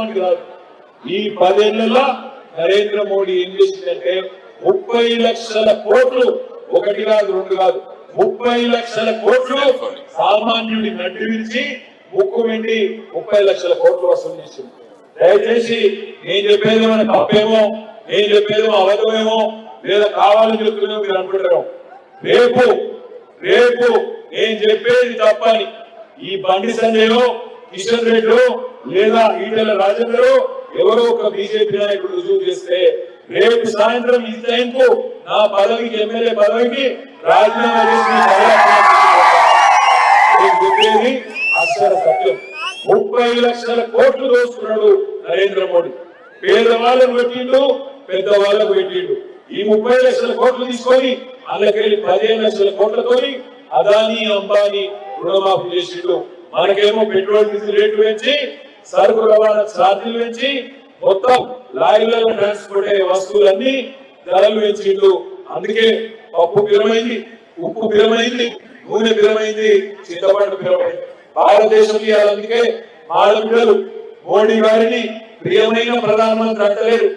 ప్రభుత్వానికి రాదు ఈ పదేళ్ళలో నరేంద్ర మోడీ ఏం చేసిందంటే ముప్పై లక్షల కోట్లు ఒకటి కాదు రెండు కాదు. ముప్పై లక్షల కోట్లు సామాన్యుడి నడ్డి విరిచి ముక్కు వెండి ముప్పై లక్షల కోట్లు వసూలు చేసింది. దయచేసి నేను చెప్పేది మన తప్పేమో నేను చెప్పేది అవధమేమో లేదా కావాలని చెప్తున్నామో మీరు అనుకుంటారు రేపు రేపు నేను చెప్పేది తప్పని. ఈ బండి సంజయ్ కిషన్ రెడ్డి లేదా ఈటెల రాజేందర్ ఎవరో ఒక బీజేపీ నాయకుడు రుజువు చేస్తే రేపు సాయంత్రం ఈ టైంకు నా పదవికి ఎమ్మెల్యే పదవికి రాజీనామా చేసి మీ చెప్పేది అక్షర సత్యం. ముప్పై లక్షల కోట్లు దోసుకున్నాడు నరేంద్ర మోడీ. పేదవాళ్ళకు పెట్టిండు పెద్దవాళ్ళకు పెట్టిండు. ఈ ముప్పై లక్షల కోట్లు తీసుకొని అందుకెళ్ళి పదిహేను లక్షల కోట్లతోని అదానీ అంబానీ రుణమాఫీ చేసిండు. మనకేమో పెట్రోల్ డీజిల్ రేట్లు పెంచి సరుకు రవాణా ఛార్జీలు పెంచి మొత్తం లారీలలో ట్రాన్స్పోర్ట్ వస్తువులన్నీ ధరలు పెంచిండు. అందుకే పప్పు పిరమైంది ఉప్పు పిరమైంది నూనె పిరమైంది చింతపండు పిరమైంది. భారతదేశం అందుకే ఆడపిల్లలు మోడీ గారిని ప్రియమైన ప్రధానమంత్రి అంటలేరు.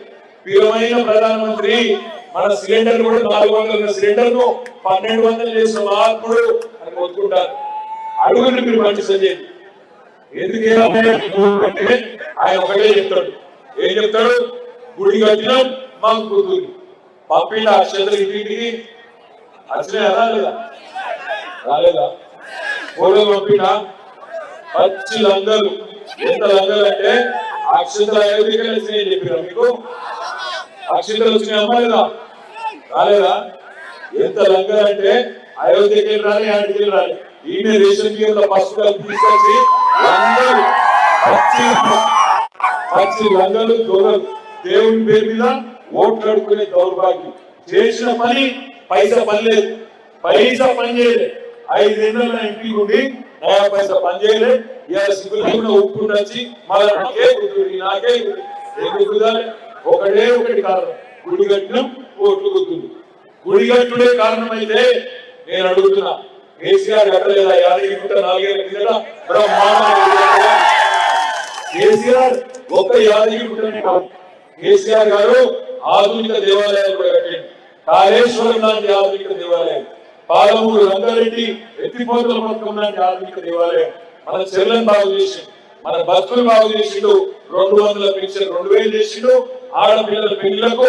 ప్రియమైన ప్రధానమంత్రి మన సిలిండర్ కూడా నాలుగు వందల సిలిండర్ను పన్నెండు వందలు చేసిన మహాత్ముడు అని మొత్తుకుంటారు. అడుగుని మీరు మంచి సంజయ్. ఎందుకు అంటే ఆయన ఒకటే చెప్తాడు. ఏం చెప్తాడు? గుడి కట్టినాం మాకు గుర్తుంది పంపిండ అక్షతలు ఇంటికి అసలే రాలేదా? రాలేదా? ఫోటోలు పంపినా? పచ్చి లంగలు. ఎంత లంగలు అంటే అక్షతలు అయోధ్యకి వచ్చినాయి మీకు? అక్షతలు వచ్చినాయి అమ్మాయిదా రాలేదా? ఎంత లంగలు అంటే అయోధ్యకి వెళ్ళి రాలి ఆడికి రాలి. ఈమె రేషన్ బియ్యంలో పసుపు తీసుకొచ్చి లంగలు పచ్చి పచ్చి లంగలు దొరలు దేవుని పేరు మీద ఓట్లాడుకునే దౌర్భాగ్యం. చేసిన పని పైసా పని లేదు పైసా పని చేయలేదు ఐదేళ్ళ ఇంటికి ఉండి నయా పైసా పని చేయలేదు ఇలా సిగ్గులు కూడా ఒప్పుకుంటూ వచ్చి మళ్ళీ నాకే కుదురు నాకే ఎందుకు కుదరాలి? ఒకటే ఒకటి కారణం. గుడి కట్టినం ఓట్లు గుర్తుంది. గుడి కట్టుడే కారణమైతే నేను అడుగుతున్నా. కేసీఆర్ కట్టలేదా? యాదగిరి గుట్ట నాలుగేళ్ళ కిందట బ్రహ్మాండంగా కేసీఆర్ ఒక యాదగిరి గుట్టనే కాదు. కేసీఆర్ గారు ఆధునిక దేవాలయాలు కూడా కట్టింది కాళేశ్వరం లాంటి ఆధునిక దేవాలయం పాలమూరు రంగారెడ్డి ఎత్తిపోతల పథకం లాంటి ఆధునిక దేవాలయం. మన చెల్లెని బాగు చేసి మన భక్తులు బాగు చేసిండు. రెండు వందల పెన్షన్ రెండు వేలు చేసిండు. ఆడపిల్లల పెళ్ళిలకు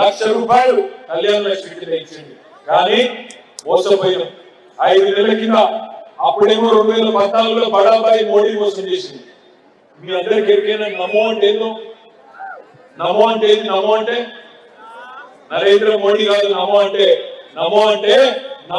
లక్ష రూపాయలు కళ్యాణ లక్ష్మి ఇచ్చింది కానీ మోసపోయినాం. ఐదు నెలల కింద అప్పుడేమో రెండు వేల పద్నాలుగులో బడాబాయి మోడీ మోసం చేసింది. మీ అందరికి ఎరికైనా నమో అంటే ఏందో? నమో అంటే ఏంది? నమో అంటే నరేంద్ర మోడీ కాదు నమో అంటే నమో అంటే